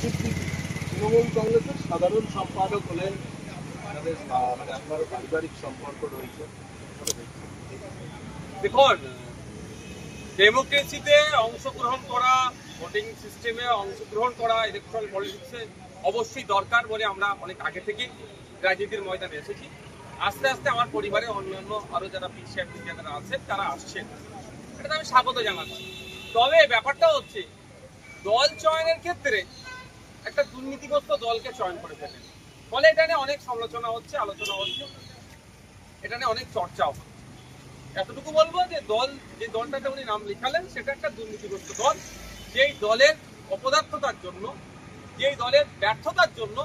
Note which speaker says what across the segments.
Speaker 1: সিদ্দিকী তৃণমূল কংগ্রেসের সাধারণ সম্পাদক হলেন আপনাদের মানে পারিবারিক সম্পর্ক রয়েছে।
Speaker 2: দেখুন ডেমোক্রেসিতে অংশগ্রহণ করা ভোটিং সিস্টেমে অংশগ্রহণ করা ইলেকট্রাল পলিটিক্সে অবশ্যই দরকার বলে আমরা অনেক আগে থেকেই রাজনীতির ময়দানে এসেছি। আস্তে আস্তে আমার পরিবারে অন্যান্য আরও যারা পিছিয়ে যারা আছেন, তারা আসছেন। এটা আমি স্বাগত জানাচ্ছি। তবে ব্যাপারটা হচ্ছে, দল চয়নের ক্ষেত্রে একটা দুর্নীতিগ্রস্ত দলকে চয়ন করে ফেলেন। ফলে এটা নিয়ে অনেক সমালোচনা হচ্ছে, আলোচনা হচ্ছে। এটা নিয়ে অনেক চর্চাও হচ্ছে। এতটুকু বলব যে দল, যে দলটাতে উনি নাম লিখালেন, সেটা একটা দুর্নীতিগ্রস্ত দল। যেই দলের অপদার্থতার জন্য, যেই দলের ব্যর্থতার জন্য,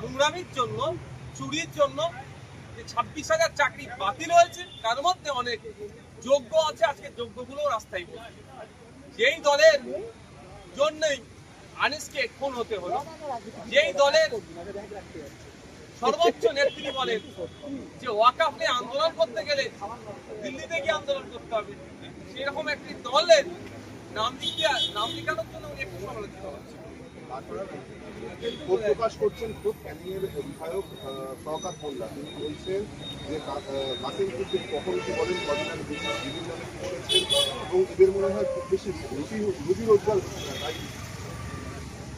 Speaker 2: নোংরামির জন্য, চুরির জন্য যে ছাব্বিশ হাজার চাকরি বাতিল হয়েছে, তার মধ্যে অনেক যোগ্য আছে, আজকে যোগ্যগুলো রাস্তায় যেই দলের জন্যই আনিসকে খুন হতে হলো। যেই দলের সর্বোচ্চ নেত্রী বলেন যে ওয়াকাফ নিয়ে আন্দোলন করতে গেলে দিল্লিতে গিয়ে আন্দোলন করতে হবে। সেরকম একটি দলের নাম লিখিয়া নাম লেখানোর জন্য উনি একটু সমালোচিত হচ্ছে
Speaker 1: করছেন তিনি বলছেন যে বলেন বিভিন্ন করেছেন এবং এদের মনে হয় খুব বেশি রুটি রুজি রোজগার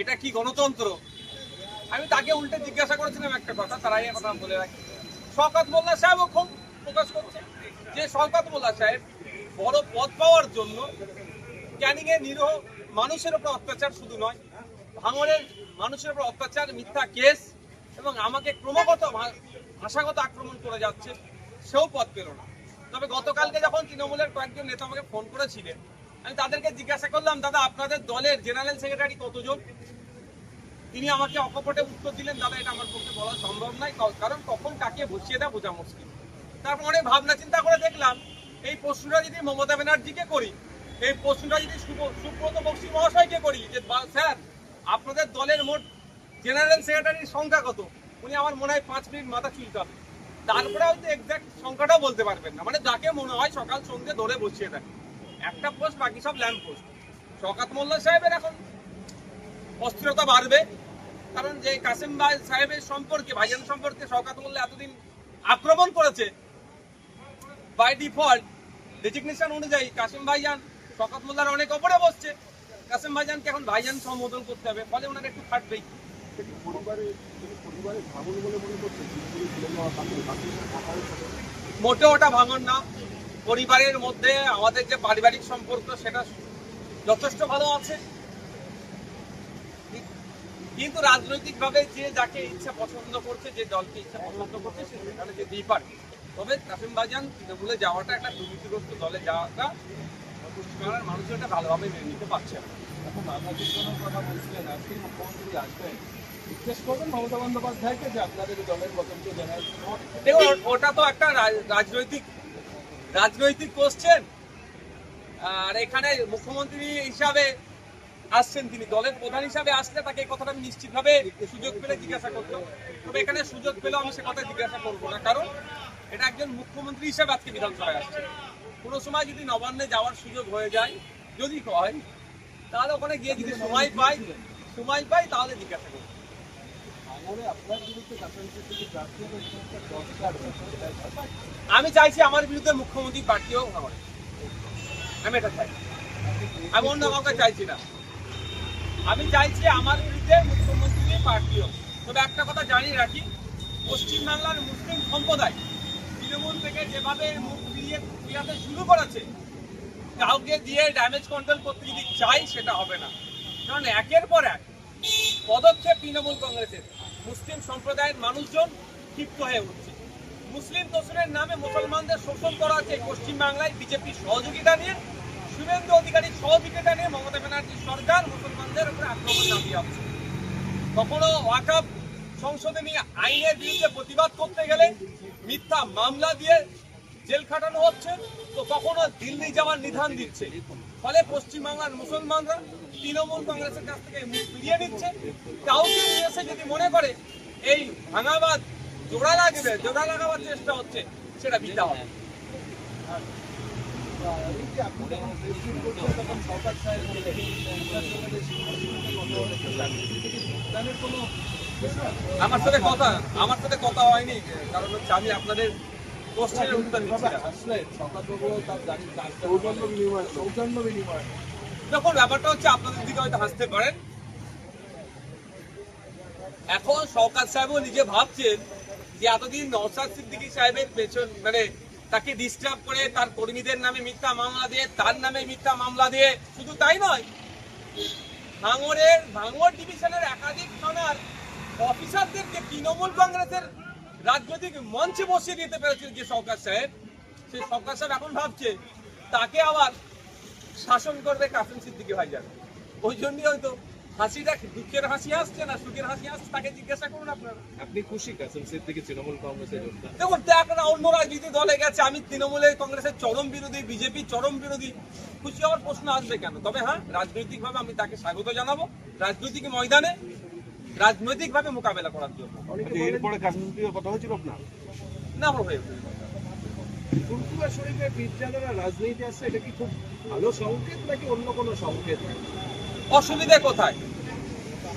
Speaker 2: এটা কি গণতন্ত্র? আমি তাকে উল্টে জিজ্ঞাসা করেছিলাম একটা কথা, তারাই কথা বলে রাখি। শওকত মোল্লা সাহেবও খুব প্রকাশ করছে। যে শওকত মোল্লা সাহেব বড় পদ পাওয়ার জন্য ক্যানিং এ নিরহ মানুষের উপর অত্যাচার শুধু নয়, ভাঙনের মানুষের উপর অত্যাচার, মিথ্যা কেস এবং আমাকে ক্রমাগত ভাষাগত আক্রমণ করে যাচ্ছে, সেও পদ পেল না। তবে গতকালকে যখন তৃণমূলের কয়েকজন নেতা আমাকে ফোন করেছিলেন আমি তাদেরকে জিজ্ঞাসা করলাম, দাদা, আপনাদের দলের জেনারেল সেক্রেটারি কতজন? তিনি আমাকে অকপটে উত্তর দিলেন, দাদা, এটা আমার পক্ষে বলা সম্ভব নয় কারণ কখন কাকে বসিয়ে দেয় বোঝা মুশকিল। তারপর অনেক ভাবনা চিন্তা করে দেখলাম, এই প্রশ্নটা যদি মমতা ব্যানার্জিকে করি, এই প্রশ্নটা যদি সুব- সুব্রত বক্সি মহাশয়কে করি, যে স্যার, আপনাদের দলের মোট জেনারেল সেক্রেটারির সংখ্যা কত? উনি আমার মনে হয় পাঁচ মিনিট মাথা চুলকাবে। তারপরে হয়তো এক্সাক্ট সংখ্যাটাও বলতে পারবেন না। মানে যাকে মনে হয় সকাল সন্ধ্যে ধরে বসিয়ে দেয়। একটা পোস্ট বাকি সব ল্যাম্প পোস্ট শকাত মোল্লা সাহেবের এখন অস্থিরতা বাড়বে। কারণ যে কাসিম ভাই সাহেবের সম্পর্কে ভাইজান সম্পর্কে শওকাত মোল্লা এতদিন আক্রমণ করেছে বাই ডিফল্ট ডেজিগনেশন অনুযায়ী কাসিম ভাইজান শওকাত মোল্লার অনেক ওপরে বসছে। কাসিম ভাইজানকে এখন ভাইজান সম্বোধন করতে হবে ফলে ওনার একটু ফাটবেই মোটে ওটা ভাঙন না। পরিবারের মধ্যে আমাদের যে পারিবারিক সম্পর্ক সেটা যথেষ্ট ভালো আছে। কিন্তু রাজনৈতিকভাবে যে যাকে ইচ্ছা পছন্দ করছে, যে দলকে ইচ্ছা পছন্দ করছে, সে সেখানে যেতেই পারে। তবে কাসিম বাজান তৃণমূলে যাওয়াটা একটা দুর্নীতিগ্রস্ত দলে যাওয়াটা পশ্চিমবাংলার মানুষ এটা ভালোভাবে মেনে নিতে পারছে না।
Speaker 3: মমতা বন্দ্যোপাধ্যায়কে যে আপনাদের দলের
Speaker 2: দেখুন, ওটা তো একটা রাজ- রাজনৈতিক রাজনৈতিক কোশ্চেন আর এখানে মুখ্যমন্ত্রী হিসাবে আসছেন তিনি, দলের প্রধান হিসাবে আসলে তাকে এই কথাটা আমি নিশ্চিতভাবে সুযোগ পেলে জিজ্ঞাসা করতো তবে এখানে সুযোগ পেলেও আমি সে কথা জিজ্ঞাসা করব না, কারণ এটা একজন মুখ্যমন্ত্রী হিসাবে আজকে বিধানসভায় আসছে। কোনো সময় যদি নবান্নে যাওয়ার সুযোগ হয়ে যায়, যদি হয়, তাহলে ওখানে গিয়ে যদি সময় পাই সময় পাই, তাহলে জিজ্ঞাসা করব। আমি চাইছি আমার বিরুদ্ধে মুখ্যমন্ত্রী পার্টিও হয় আমি এটা চাই। আমি অন্য কাউকে চাইছি না। আমি চাইছি আমার বিরুদ্ধে মুখ্যমন্ত্রী পার্টিও। তবে একটা কথা জানিয়ে রাখি, পশ্চিমবাংলার মুসলিম সম্প্রদায় তৃণমূল থেকে যেভাবে মুখ ফিরিয়ে শুরু করেছে, কাউকে দিয়ে ড্যামেজ কন্ট্রোল করতে যদি চাই, সেটা হবে না। কারণ একের পর এক পদক্ষেপ তৃণমূল কংগ্রেসের। মুসলিম সম্প্রদায়ের মানুষজন ক্ষিপ্ত হয়ে উঠছে। মুসলিম তোষণের নামে মুসলমানদের শোষণ করা হচ্ছে পশ্চিমবাংলায় বিজেপির সহযোগিতা নিয়ে। শুভেন্দু অধিকারীর সহযোগিতা নিয়ে মমতা ব্যানার্জির সরকার মুসলমানদের উপরে আক্রমণ চাপিয়ে আসছে কখনো ওয়াকাপ সংসদে নিয়ে আইনের বিরুদ্ধে প্রতিবাদ করতে গেলে মিথ্যা মামলা দিয়ে জেল খাটানো হচ্ছে, তো কখনো দিল্লি যাওয়ার নিধান দিচ্ছে। ফলে পশ্চিমবাংলার মুসলমানরা তৃণমূল কংগ্রেসের কাছ থেকে মুখ ফিরিয়ে নিচ্ছে। কাউকে এসে যদি মনে করে এই ভাঙাবাদ, জোড়া লাগবে, জোড়া লাগাবার চেষ্টা হচ্ছে, সেটা বিদ্যা হবে। আমার সাথে কথা, আমার সাথে কথা হয়নি, কারণ হচ্ছে আমি আপনাদের
Speaker 3: আসলেন, তার গাড়ির বিনিময় বিনিময়।
Speaker 2: দেখুন ব্যাপারটা হচ্ছে আপনাদের দিকে হয়তো হাসতে পারেন। এখন সরকার সাহেবও নিজে ভাবছেন যে এতদিন নওসাদ সিদ্দিকী সাহেবের পেছন মানে তাকে ডিস্টার্ব করে তার কর্মীদের নামে মিথ্যা মামলা দিয়ে তার নামে মিথ্যা মামলা দিয়ে শুধু তাই নয় ভাঙড়ের ভাঙড় ডিভিশনের একাধিক থানার অফিসারদেরকে তৃণমূল কংগ্রেসের রাজনৈতিক মঞ্চে বসিয়ে দিতে পেরেছিল যে সরকার সাহেব সেই সরকার সাহেব এখন ভাবছে তাকে আবার শাসন করবে কাসিম সিদ্দিকী ভাইজান। ওই জন্যই হয়তো হাসিটা দুঃখের হাসি আসছে না সুখের হাসি আসছে তাকে জিজ্ঞাসা করুন আপনারা।
Speaker 3: আপনি খুশি কাসেম সিদ্দিকী তৃণমূল কংগ্রেসে
Speaker 2: দেখুন দেখ না অন্য রাজনীতি দলে গেছে আমি তৃণমূলের কংগ্রেসের চরম বিরোধী বিজেপি চরম বিরোধী খুশি হওয়ার প্রশ্ন আসবে কেন? তবে হ্যাঁ রাজনৈতিকভাবে আমি তাকে স্বাগত জানাব। রাজনৈতিক ময়দানে রাজনৈতিকভাবে মোকাবেলা করার জন্য।
Speaker 1: এরপরে কাশ্মীর কথা হয়েছিল আপনার?
Speaker 2: না হয়ে
Speaker 3: বিদ্যালয়ের রাজনীতি আছে এটা কি খুব ভালো সংকেত নাকি অন্য কোনো সংকেত?
Speaker 2: অসুবিধে কোথায়?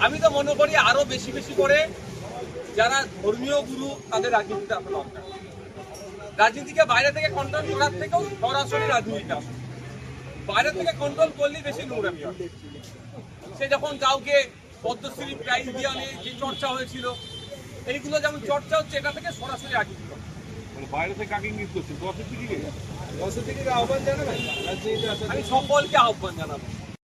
Speaker 2: আমি তো মনে করি আরও বেশি বেশি করে যারা ধর্মীয় গুরু তাদের রাজনীতিতে আসা দরকার। রাজনীতিকে বাইরে থেকে কন্ট্রোল করার থেকেও সরাসরি রাজনীতিতে আসে। বাইরে থেকে কন্ট্রোল করলেই বেশি নোংরামি হয়। সে যখন কাউকে পদ্মশ্রী প্রাইজ দেওয়া নিয়ে যে চর্চা হয়েছিল এইগুলো যেমন চর্চা হচ্ছে এটা থেকে সরাসরি আগে।
Speaker 1: মানে বাইরে থেকে ইঙ্গিত করছে দশের দিকে
Speaker 3: দশের আহ্বান জানাবেন।
Speaker 2: আমি সকলকে আহ্বান জানাব।